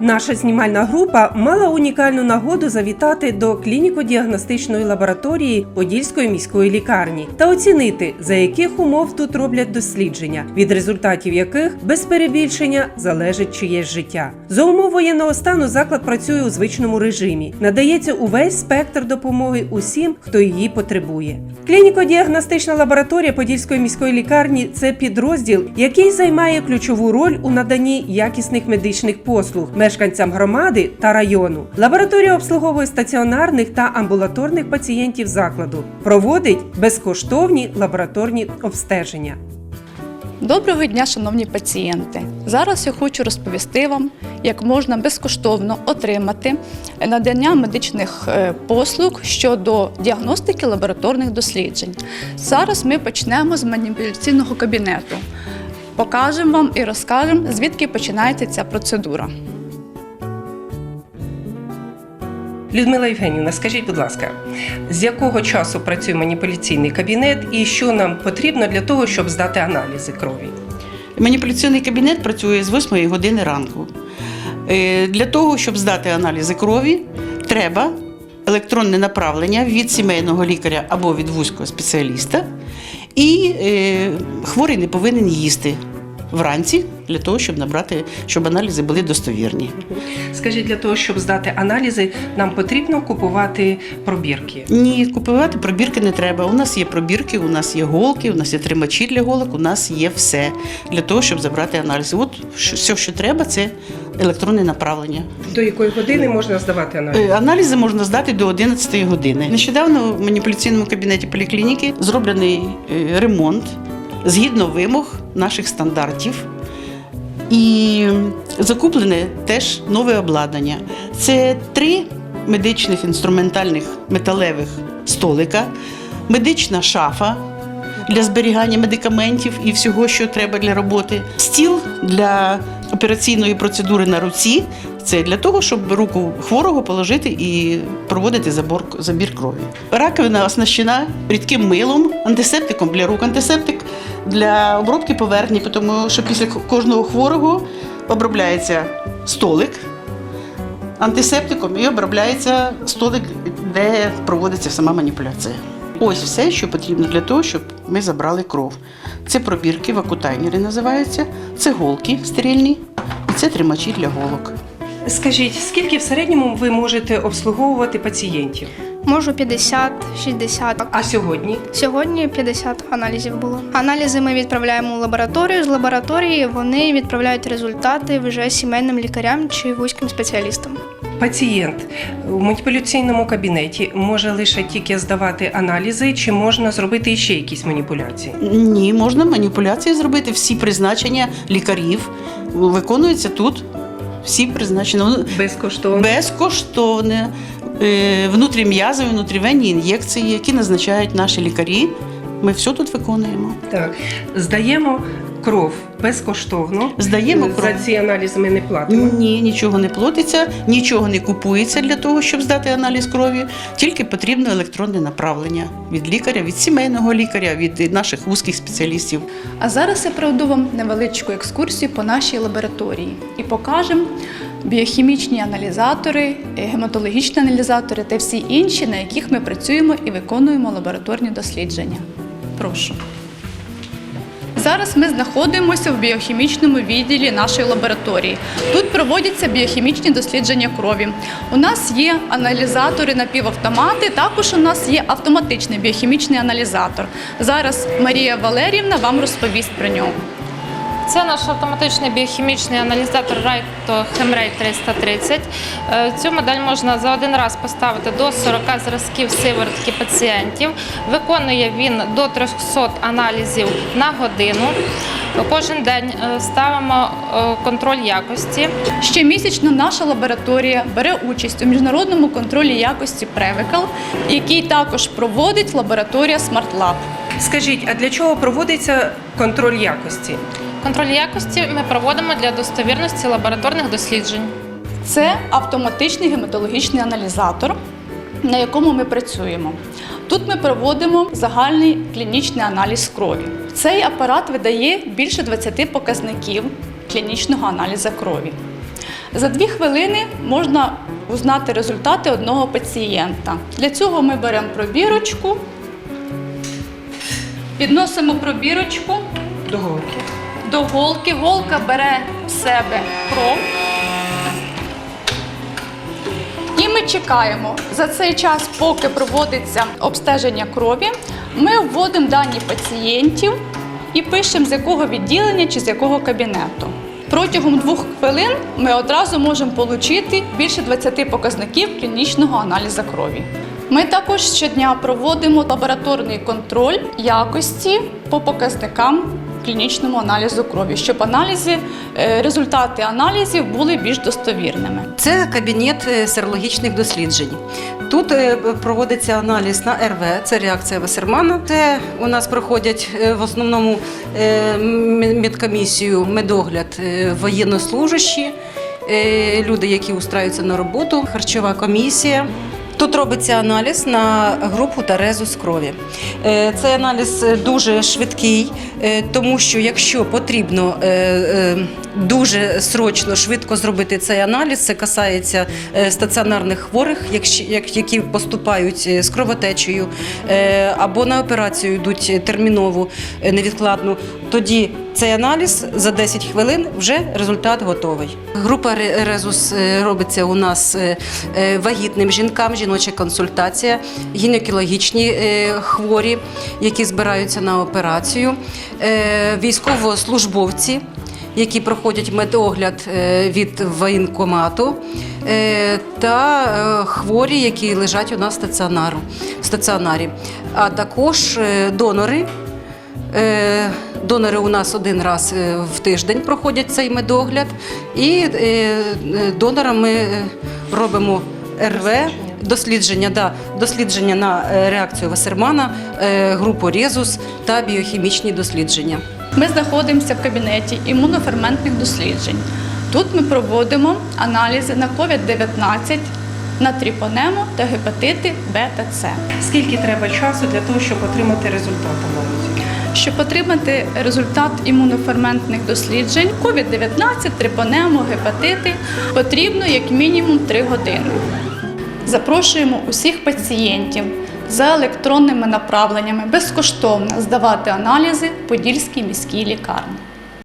Наша знімальна група мала унікальну нагоду завітати до клініко-діагностичної лабораторії Подільської міської лікарні та оцінити, за яких умов тут роблять дослідження, від результатів яких без перебільшення залежить чиєсь життя. За умов воєнного стану заклад працює у звичному режимі. Надається увесь спектр допомоги усім, хто її потребує. Клініко-діагностична лабораторія Подільської міської лікарні це підрозділ, який займає ключову роль у наданні якісних медичних послуг мешканцям громади та району. Лабораторія обслуговує стаціонарних та амбулаторних пацієнтів закладу, проводить безкоштовні лабораторні обстеження. Доброго дня, шановні пацієнти! Зараз я хочу розповісти вам, як можна безкоштовно отримати надання медичних е, послуг щодо діагностики лабораторних досліджень. Зараз ми почнемо з маніпуляційного кабінету. Покажемо вам і розкажемо, звідки починається ця процедура. Людмила Євгенівна, скажіть, будь ласка, з якого часу працює маніпуляційний кабінет і що нам потрібно для того, щоб здати аналізи крові? Маніпуляційний кабінет працює з 8 години ранку. Е, Для того, щоб здати аналізи крові, треба електронне направлення від сімейного лікаря або від вузького спеціаліста. І е, хворий не повинен їсти вранці для того, щоб набрати, щоб аналізи були достовірні. Скажіть, для того, щоб здати аналізи, нам потрібно купувати пробірки. Ні, купувати пробірки не треба. У нас є пробірки, у нас є голки, у нас є тримачі для голок, у нас є все для того, щоб забрати аналізи. От все, що треба, це електронне направлення. До якої години можна здавати аналізи? Е, Аналізи можна здати до 11 години. Нещодавно в маніпуляційному кабінеті поліклініки зроблений е, ремонт згідно вимог наших стандартів. І закуплене теж нове обладнання. Це три медичних інструментальних металевих столика, медична шафа для зберігання медикаментів і всього, що треба для роботи, стіл для операційної процедури на руці. Це для того, щоб руку хворого положити і проводити забор, забір крові. Раковина оснащена рідким милом, антисептиком для рук, антисептик для обробки поверхні, тому що після кожного хворого обробляється столик антисептиком і обробляється столик, де проводиться сама маніпуляція. Ось все, що потрібно для того, щоб ми забрали кров. Це пробірки, вакутайнери називаються, це голки стерильні це тримачі для голок. Скажіть, скільки в середньому ви можете обслуговувати пацієнтів? Можу 50, 60. А сьогодні? Сьогодні 50 аналізів було. Аналізи ми відправляємо у лабораторію. З лабораторії вони відправляють результати вже сімейним лікарям чи вузьким спеціалістам. Пацієнт у маніпуляційному кабінеті може лише тільки здавати аналізи, чи можна зробити іще якісь маніпуляції? Ні, можна маніпуляції зробити. Всі призначення лікарів виконуються тут. Всі призначення. Ну, безкоштовне е, внутрім'язові, внутрівенні ін'єкції, які назначають наші лікарі. Ми все тут виконуємо. Так, здаємо кров безкоштовно. Здаємо кров. За ці аналізи ми не платимо. Ні, нічого не платиться, нічого не купується для того, щоб здати аналіз крові. Тільки потрібно електронне направлення від лікаря, від сімейного лікаря, від наших вузьких спеціалістів. А зараз я проведу вам невеличку екскурсію по нашій лабораторії і покажемо біохімічні аналізатори, е, гематологічні аналізатори та всі інші, на яких ми працюємо і виконуємо лабораторні дослідження. Прошу. Зараз ми знаходимося в біохімічному відділі нашої лабораторії. Тут проводяться біохімічні дослідження крові. У нас є аналізатори напівавтомати, також у нас є автоматичний біохімічний аналізатор. Зараз Марія Валерівна вам розповість про нього. Це наш автоматичний біохімічний аналізатор Raito Hemray 330. Е, Цю модель можна за один раз поставити до 40 зразків сиворотки пацієнтів. Виконує він до 300 аналізів на годину. Кожен день е, ставимо е, контроль якості. Щомісячно наша лабораторія бере участь у міжнародному контролі якості Превикал, який також проводить лабораторія SmartLab. Скажіть, а для чого проводиться контроль якості? Контроль якості ми проводимо для достовірності лабораторних досліджень. Це автоматичний гематологічний аналізатор, на якому ми працюємо. Тут ми проводимо загальний клінічний аналіз крові. Цей апарат видає більше 20 показників клінічного аналізу крові. За дві хвилини можна узнати результати одного пацієнта. Для цього ми беремо пробірочку, підносимо пробірочку До голки. До голки. Голка бере в себе кров. І ми чекаємо за цей час, поки проводиться обстеження крові. Ми вводимо дані пацієнтів і пишемо, з якого відділення чи з якого кабінету. Протягом двох хвилин ми одразу можемо отримати більше 20 показників клінічного аналізу крові. Ми також щодня проводимо лабораторний контроль якості по показникам клінічному аналізу крові, щоб аналізи, е, результати аналізів були більш достовірними. Це кабінет е, серологічних досліджень. Тут е, проводиться аналіз на РВ, це реакція Вассермана. Це у нас проходять в основному медкомісію, медогляд воєннослужащі, люди, які устраюються на роботу, харчова комісія. Тут робиться аналіз на групу та резус крові. Е, Цей аналіз е, дуже швидкий, е, тому що якщо потрібно дуже срочно, швидко зробити цей аналіз, це касається е, стаціонарних хворих, які поступають е, з кровотечею е, або на операцію йдуть термінову, невідкладну, тоді цей аналіз за 10 хвилин вже результат готовий. Група Резус робиться у нас вагітним жінкам, жіноча консультація, гінекологічні хворі, які збираються на операцію, військовослужбовці, які проходять медогляд е, від воєнкомату, е, та е, хворі, які лежать у нас стаціонару, в стаціонарі, а також донори. Донори у нас один раз в тиждень проходять цей медогляд, і донорам ми робимо РВ. Дослідження, да, дослідження на реакцію Вассермана, е, групу Резус та біохімічні дослідження. Ми знаходимося в кабінеті імуноферментних досліджень. Тут ми проводимо аналізи на COVID-19, на тріпонему та гепатити Б та С. Скільки треба часу для того, щоб отримати результат аналізу? Щоб отримати результат імуноферментних досліджень COVID-19, трипонему, гепатити, потрібно як мінімум 3 години. Запрошуємо усіх пацієнтів за електронними направленнями безкоштовно здавати аналізи в Подільській міській лікарні.